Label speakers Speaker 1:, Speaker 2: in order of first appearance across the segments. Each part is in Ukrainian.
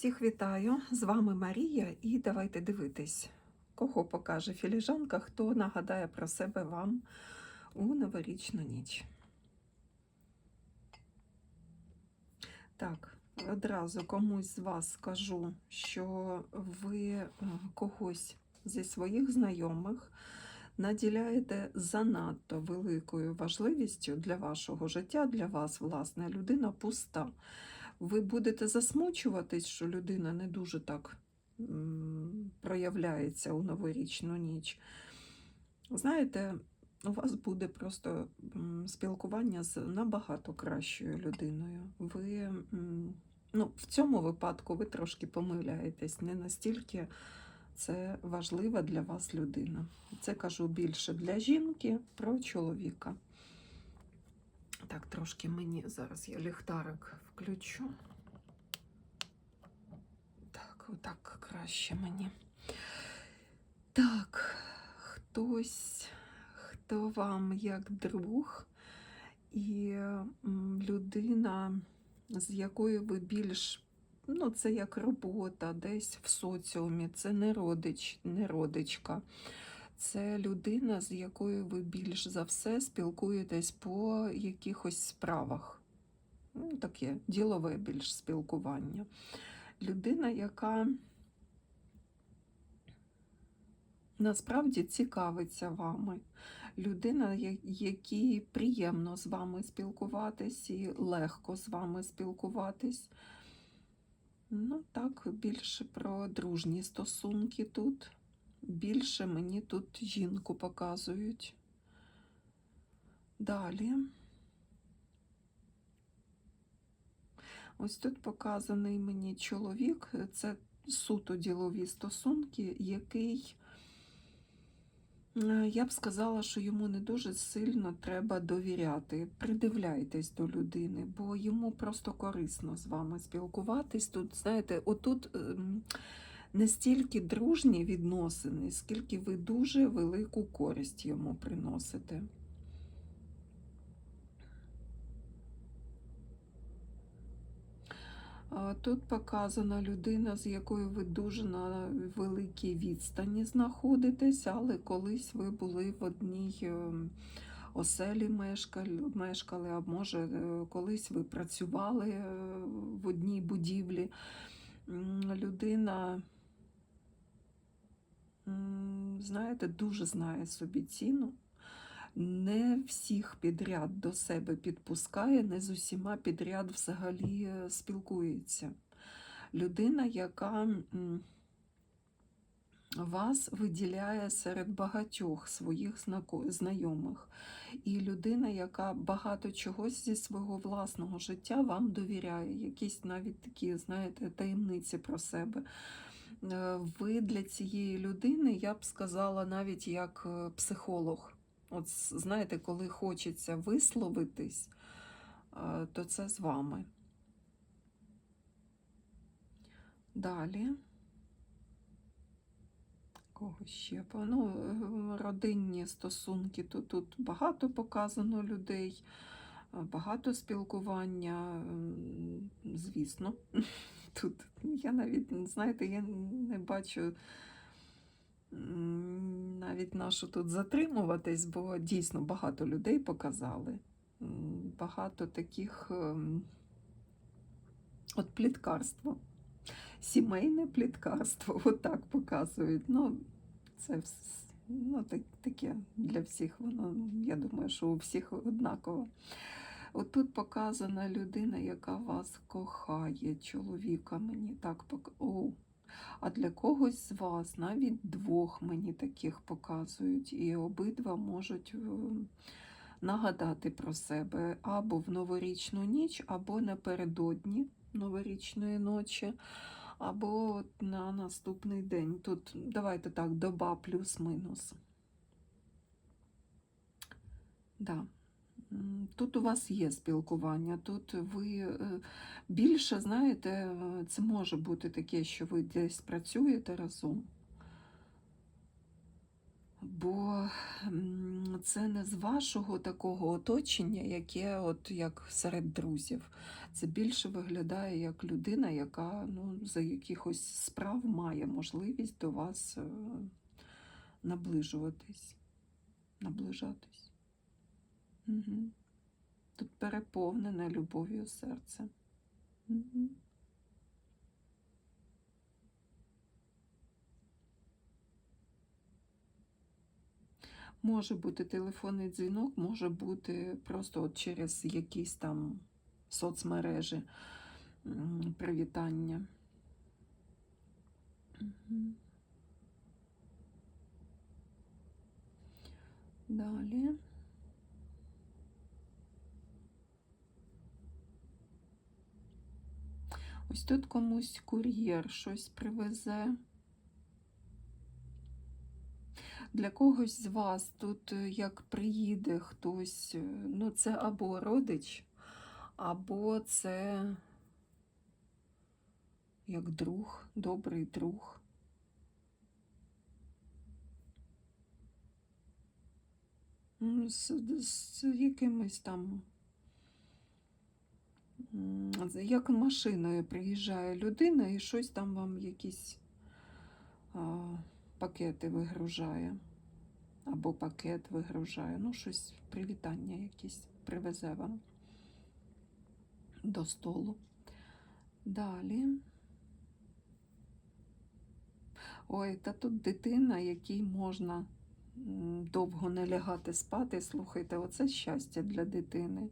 Speaker 1: Всіх вітаю! З вами Марія, і давайте дивитись, кого покаже філіжанка, хто нагадає про себе вам у новорічну ніч. Так, одразу комусь з вас скажу, що ви е, когось зі своїх знайомих наділяєте занадто великою важливістю для вашого життя, для вас, власне, людина пуста ви будете засмучуватись, що людина не дуже так проявляється у новорічну ніч. Знаєте, у вас буде просто спілкування з набагато кращою людиною. Ви ну, в цьому випадку ви трошки помиляєтесь, не настільки це важлива для вас людина. Це кажу більше для жінки про чоловіка. Так, трошки мені зараз я ліхтарик включу. Так, отак краще мені. Так, хтось, хто вам як друг і людина, з якою ви більш, ну, це як робота, десь в соціумі, це не родич, не родичка. Це людина, з якою ви більш за все спілкуєтесь по якихось справах. Ну, таке ділове більш спілкування. Людина, яка насправді цікавиться вами. Людина, якій приємно з вами спілкуватись і легко з вами спілкуватись. Ну, так, більше про дружні стосунки тут. Більше мені тут жінку показують. Далі. Ось тут показаний мені чоловік, це суто ділові стосунки, який, е, я б сказала, що йому не дуже сильно треба довіряти. Придивляйтесь до людини, бо йому просто корисно з вами спілкуватись. Тут, знаєте, отут. Ем, не стільки дружні відносини, скільки ви дуже велику користь йому приносите. Тут показана людина, з якою ви дуже на великій відстані знаходитесь, але колись ви були в одній ем, оселі мешкали, а може, е, колись ви працювали е, в одній будівлі. Людина знаєте, дуже знає собі ціну. Не всіх підряд до себе підпускає, не з усіма підряд взагалі е, спілкується. Людина, яка вас виділяє серед багатьох своїх знайомих. І людина, яка багато чогось зі свого власного життя вам довіряє, якісь навіть такі, знаєте, таємниці про себе. Е, Ви для цієї людини, я б сказала, навіть як е, психолог. От знаєте, коли хочеться висловитись, е, то це з вами. Далі. Кого ще? Ну, родинні стосунки, то тут багато показано людей, багато спілкування, звісно. Тут я навіть, знаєте, я не бачу навіть нашу тут затримуватись, бо дійсно багато людей показали. Багато таких ем, от пліткарство. Сімейне пліткарство, отак показують. Ну, це ну, таке для всіх, воно, я думаю, що у всіх однаково. От тут показана людина, яка вас кохає, чоловіка мені так. О, а для когось з вас навіть двох мені таких показують, і обидва можуть е, нагадати про себе або в новорічну ніч, або напередодні новорічної ночі, або от на наступний день. Тут давайте так, доба плюс-минус. Да. Тут у вас є спілкування, тут ви е, більше, знаєте, е, це може бути таке, що ви десь працюєте разом. Бо це не з вашого такого оточення, яке от як серед друзів. Це більше виглядає як людина, яка ну, за якихось справ має можливість до вас е, наближуватись, наближатись. Угу. Тут переповнене любов'ю серце. Угу. Може бути телефонний дзвінок, може бути просто от через якісь там соцмережі привітання. Мгм. Далі. Ось тут комусь кур'єр щось привезе. Для когось з вас тут, е, як приїде хтось, е, ну це або родич, або це як друг, добрий друг. М, З, з якимось там, м, з- як машиною приїжджає людина і щось там вам якісь а, пакети вигружає. Або пакет вигружає. Ну, щось, привітання якісь привезе вам до столу. Далі. Ой, та тут дитина, якій можна довго не лягати спати. Слухайте, оце щастя для дитини.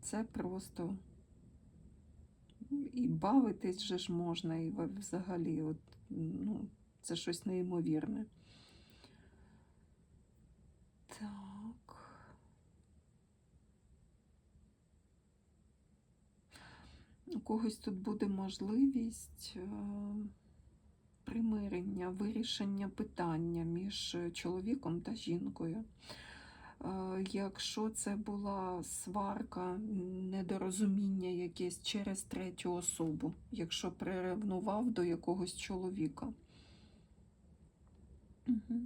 Speaker 1: Це просто і бавитись же ж можна, і взагалі, от, ну, це щось неймовірне. Так. У когось тут буде можливість е, примирення, вирішення питання між чоловіком та жінкою. Е, Якщо це була сварка, недорозуміння якесь через третю особу, якщо приревнував до якогось чоловіка. Угу.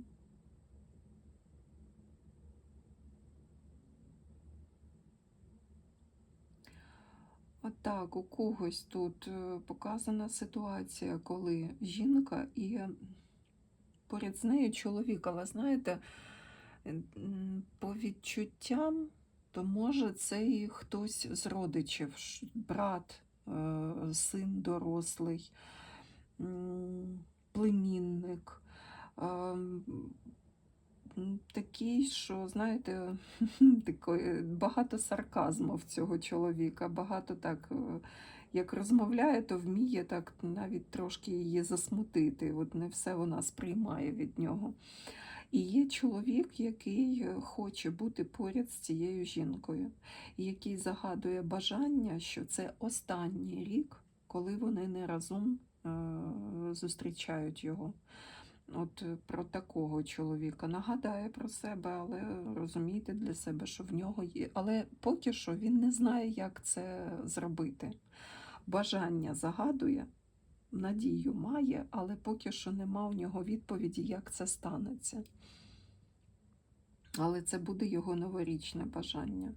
Speaker 1: Отак, у когось тут е, показана ситуація, коли жінка і поряд з нею чоловік, але знаєте, по відчуттям, то може це і хтось з родичів, брат, е, син дорослий, племінник. Ем, Такий, що, знаєте, багато сарказму в цього чоловіка, багато так, е, як розмовляє, то вміє так навіть трошки її засмутити. От не все вона сприймає від нього. І є чоловік, який е, хоче бути поряд з цією жінкою, який загадує бажання, що це останній рік, коли вони не разом е, зустрічають його. От е, про такого чоловіка нагадає про себе, але розумійте для себе, що в нього є. Але поки що він не знає, як це зробити. Бажання загадує, надію має, але поки що нема у нього відповіді, як це станеться. Але це буде його новорічне бажання.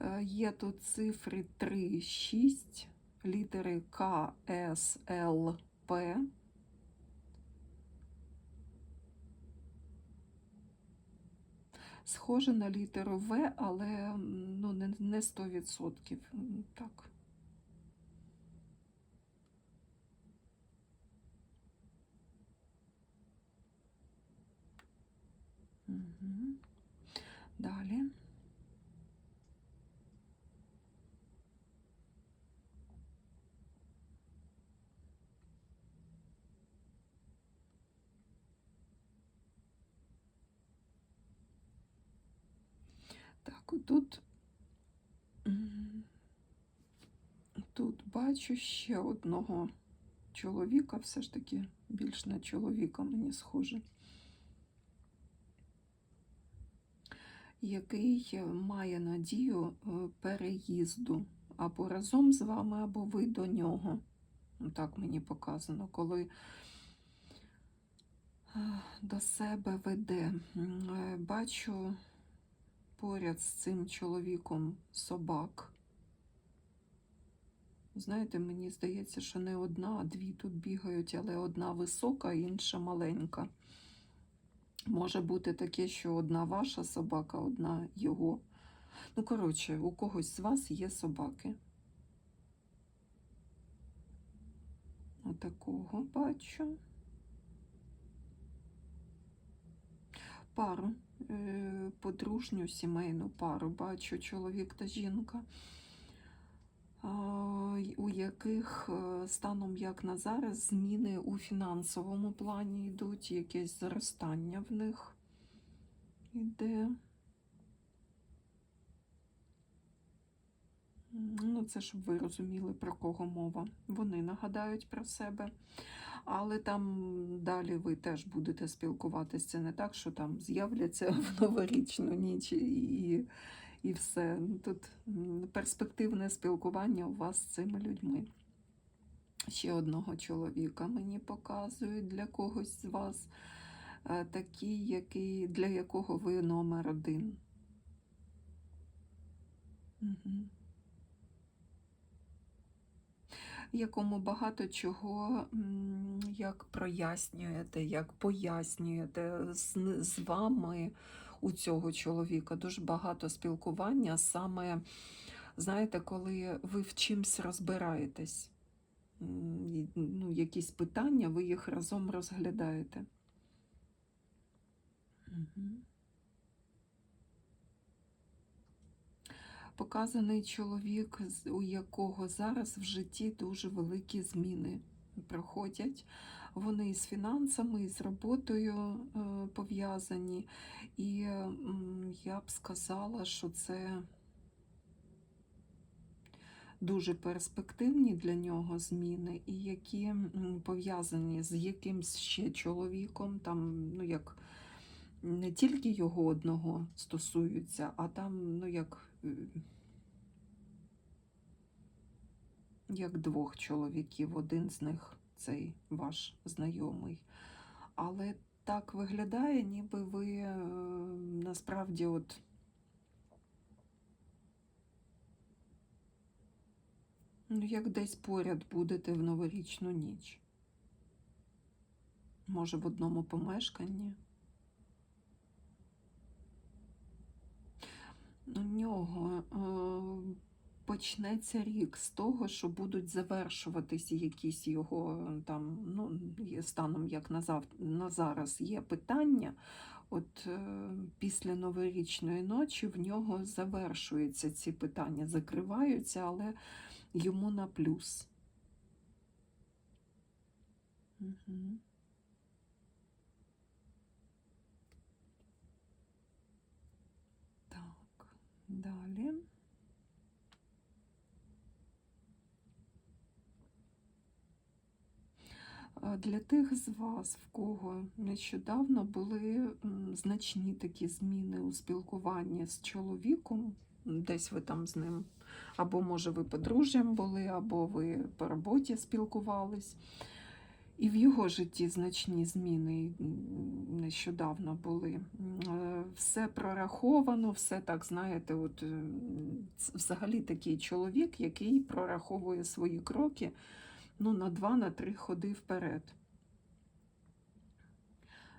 Speaker 1: Е, Є тут цифри 3, 6, літери К, С, Л, П. Схоже на літеру В, але ну, не, не 100%. Так. Далі. М, тут бачу ще одного чоловіка, все ж таки більш на чоловіка мені схоже, який має надію е, переїзду або разом з вами, або ви до нього. Так мені показано, коли е, до себе веде. Е, Бачу поряд з цим чоловіком собак. Знаєте, мені здається, що не одна, а дві тут бігають, але одна висока, інша маленька. Може бути таке, що одна ваша собака, одна його. Ну, коротше, у когось з вас є собаки. Отакого бачу. Пару, е, подружню сімейну пару бачу, чоловік та жінка, у яких е, станом як на зараз зміни у фінансовому плані йдуть, якесь зростання в них іде. Ну, це щоб ви розуміли, про кого мова. Вони нагадають про себе. Але там далі ви теж будете спілкуватися. Це не так, що там з'являться в новорічну ніч і, і все. Ну, Тут перспективне спілкування у вас з цими людьми. Ще одного чоловіка мені показують для когось з вас, е, такий, який, для якого ви номер один. Угу. Якому багато чого як прояснюєте, як пояснюєте з, вами у цього чоловіка. Дуже багато спілкування саме, знаєте, коли ви в чимсь розбираєтесь. Ну, якісь питання, ви їх разом розглядаєте. Угу. Показаний чоловік, у якого зараз в житті дуже великі зміни проходять. Вони з фінансами, і з роботою е, пов'язані. І я б сказала, що це дуже перспективні для нього зміни, і які пов'язані з якимсь ще чоловіком, там, ну як не тільки його одного стосуються, а там, ну як. Як двох чоловіків, один з них цей ваш знайомий. Але так виглядає, ніби ви е, насправді от ну, як десь поряд будете в новорічну ніч. Може, в одному помешканні. Нього е, почнеться рік з того, що будуть завершуватися якісь його е, там, ну, станом як на, зав... на зараз є питання. От е, після новорічної ночі в нього завершуються ці питання, закриваються, але йому на плюс. Угу. Так, далі. Для тих з вас, в кого нещодавно були значні такі зміни у спілкуванні з чоловіком, десь ви там з ним, або, може, ви подружжям були, або ви по роботі спілкувались. І в його житті значні зміни нещодавно були. Е, Все прораховано, все так, знаєте, от взагалі такий чоловік, який прораховує свої кроки ну, на два, на три ходи вперед.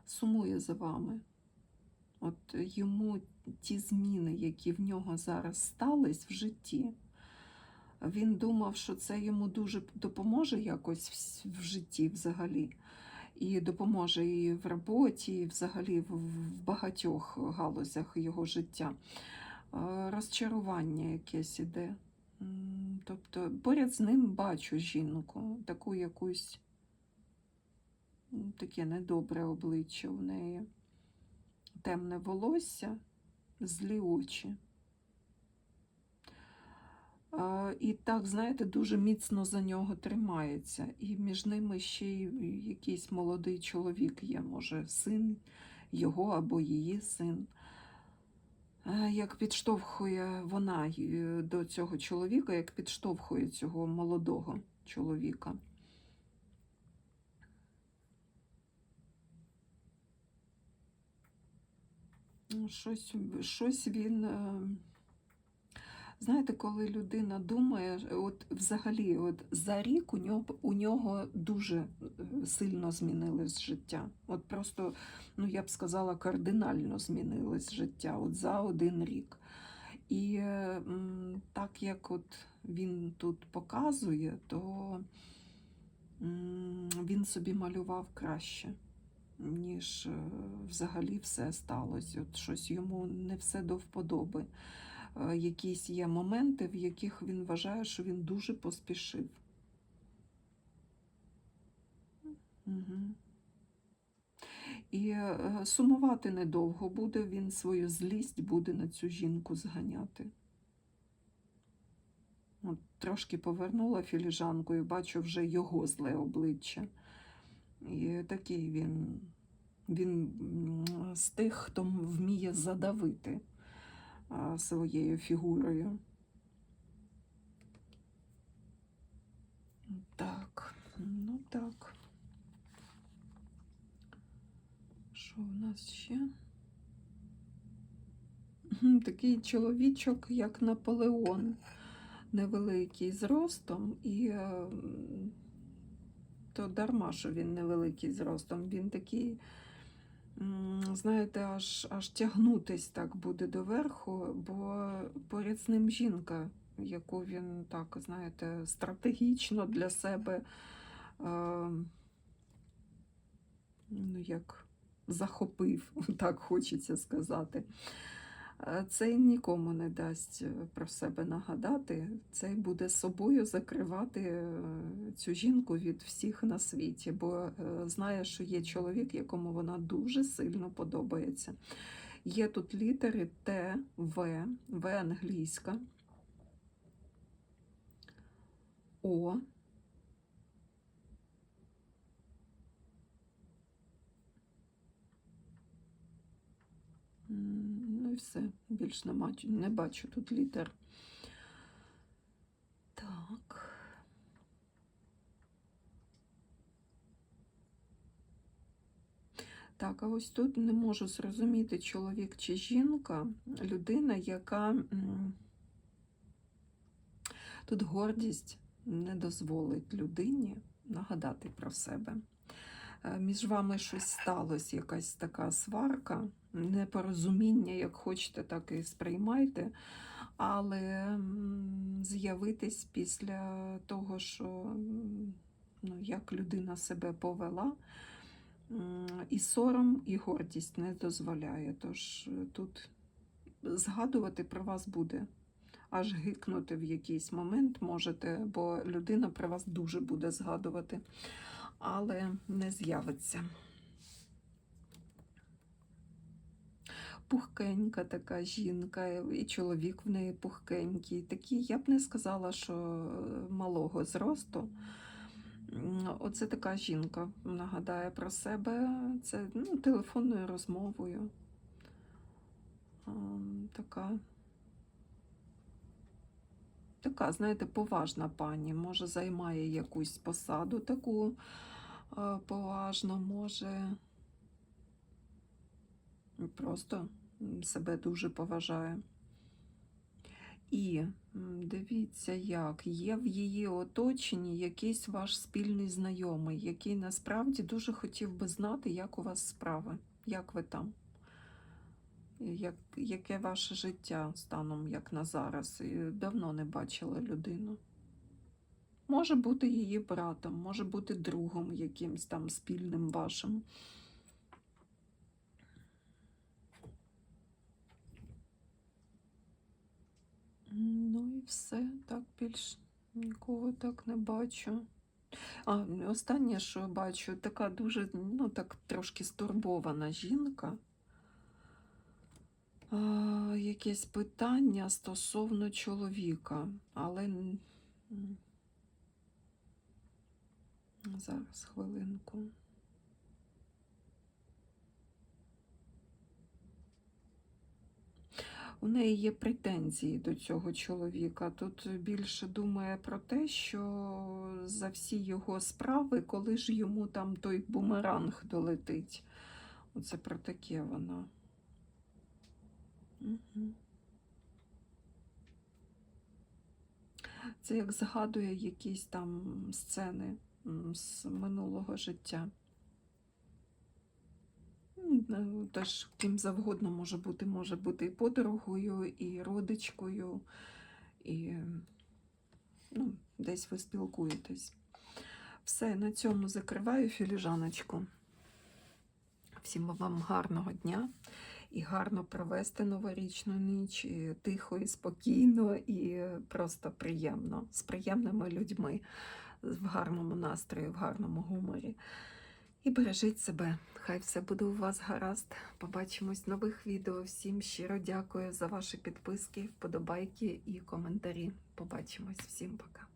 Speaker 1: Сумує за вами. От йому ті зміни, які в нього зараз стались в житті, він думав, що це йому дуже допоможе якось в- житті взагалі. І допоможе і в роботі, і взагалі в в багатьох галузях його життя. Е, Розчарування якесь іде. Тобто поряд з ним бачу жінку, таку якусь таке недобре обличчя в неї, темне волосся, злі очі. І так, знаєте, дуже міцно за нього тримається. І між ними ще й якийсь молодий чоловік є, може, син його або її син. Як підштовхує вона е, до цього чоловіка, як підштовхує цього молодого чоловіка. Ну, щось, щось він. Е, Знаєте, коли людина думає, от взагалі, от за рік у нього, у нього дуже е, сильно змінилось життя. От просто, ну я б сказала, кардинально змінилось життя от за один рік. І е, так як от він тут показує, то він собі малював краще, ніж е, взагалі все сталося. От щось йому не все до вподоби. Е, Якісь є моменти, в яких він вважає, що він дуже поспішив. Угу. І е, сумувати недовго буде, він свою злість буде на цю жінку зганяти. От, трошки повернула філіжанку і бачу вже його зле обличчя. І такий він, він з тих, хто вміє задавити своєю фігурою. Так, ну так. Що в нас ще? Такий чоловічок, як Наполеон, невеликий зростом, і е, то дарма, що він невеликий зростом. Він такий, знаєте, аж, аж тягнутись так буде доверху, бо поряд з ним жінка, яку він так, знаєте, стратегічно для себе. Е, ну, як захопив, так хочеться сказати. Е, Цей нікому не дасть е, про себе нагадати. Цей буде собою закривати е, цю жінку від всіх на світі, бо знає, що є чоловік, якому вона дуже сильно подобається. Є тут літери Т, В, В англійська, О. Ну і все. Більш не бачу, не бачу тут літер. Так. Так, а ось тут не можу зрозуміти, чоловік чи жінка, людина, яка тут гордість не дозволить людині нагадати про себе. Е, Між вами щось сталося, якась така сварка, непорозуміння, як хочете, так і сприймайте. Але з'явитись після того, що ну, як людина себе повела, і сором, і гордість не дозволяє. Тож е, тут згадувати про вас буде. Аж гикнути в якийсь момент можете, бо людина про вас дуже буде згадувати але не з'явиться. Пухкенька така жінка, і чоловік в неї пухкенький. Такий, я б не сказала, що малого зросту. Оце така жінка нагадає про себе. Це ну, телефонною розмовою. Така така, знаєте, поважна пані, може, займає якусь посаду таку е, поважну, може просто себе дуже поважає. І дивіться, як є в її оточенні якийсь ваш спільний знайомий, який насправді дуже хотів би знати, як у вас справи, як ви там як, яке ваше життя станом як на зараз. І давно не бачила людину. Може бути її братом, може бути другом якимсь там спільним вашим. Ну і все, так більш нікого так не бачу. А, останнє, що бачу, така дуже, ну так трошки стурбована жінка. А, якесь питання стосовно чоловіка, але зараз хвилинку. У неї є претензії до цього чоловіка. Тут більше думає про те, що за всі його справи, коли ж йому там той бумеранг долетить. Оце про таке вона. Мгм. Це як згадує якісь там сцени з минулого життя. М, е, Теж ким завгодно може бути, може бути і подругою, і родичкою, і ну, десь ви спілкуєтесь. Все, на цьому закриваю філіжаночку. Всім вам гарного дня і гарно провести новорічну ніч, і тихо і спокійно, і просто приємно, з приємними людьми, в гарному настрої, в гарному гуморі. І бережіть себе. Хай все буде у вас гаразд. Побачимось в нових відео. Всім щиро дякую за ваші підписки, вподобайки і коментарі. Побачимось. Всім пока.